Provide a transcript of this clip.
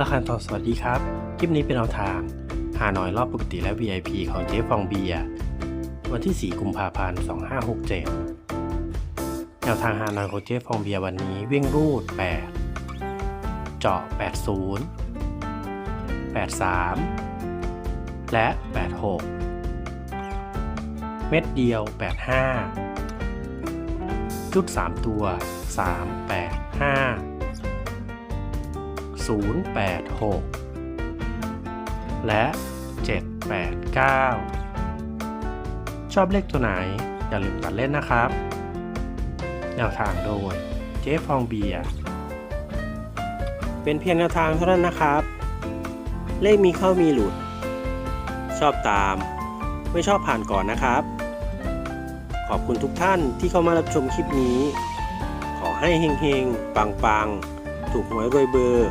ราคาทอสวัสดีครับ คลิปนี้เป็นแนวทาง หาหน่อยรอบปกติและ VIP ของเจ๊ฟองเบียวันที่ 4 กุมภาพันธ์ 2567 แนวทางหาหน่อยของเจ๊ฟองเบียวันนี้วิ่งรูด 8 เจาะ 80 83 และ 86 เม็ดเดียว 85 จุด 3 ตัว 3 8 086 และ 789 ชอบเลขตัวไหน อย่าลืมตัดเล่นนะครับแนวทางโดยเจ๊ฟองเบียร์เป็นเพียงแนวทางเท่านั้นนะครับ เลขมีเข้ามีหลุด ชอบตาม ไม่ชอบผ่านก่อนนะครับ ขอบคุณทุกท่านที่เข้ามารับชมคลิปนี้ ขอให้เฮงๆ ปังๆ ถูกหวยรวยเบอร์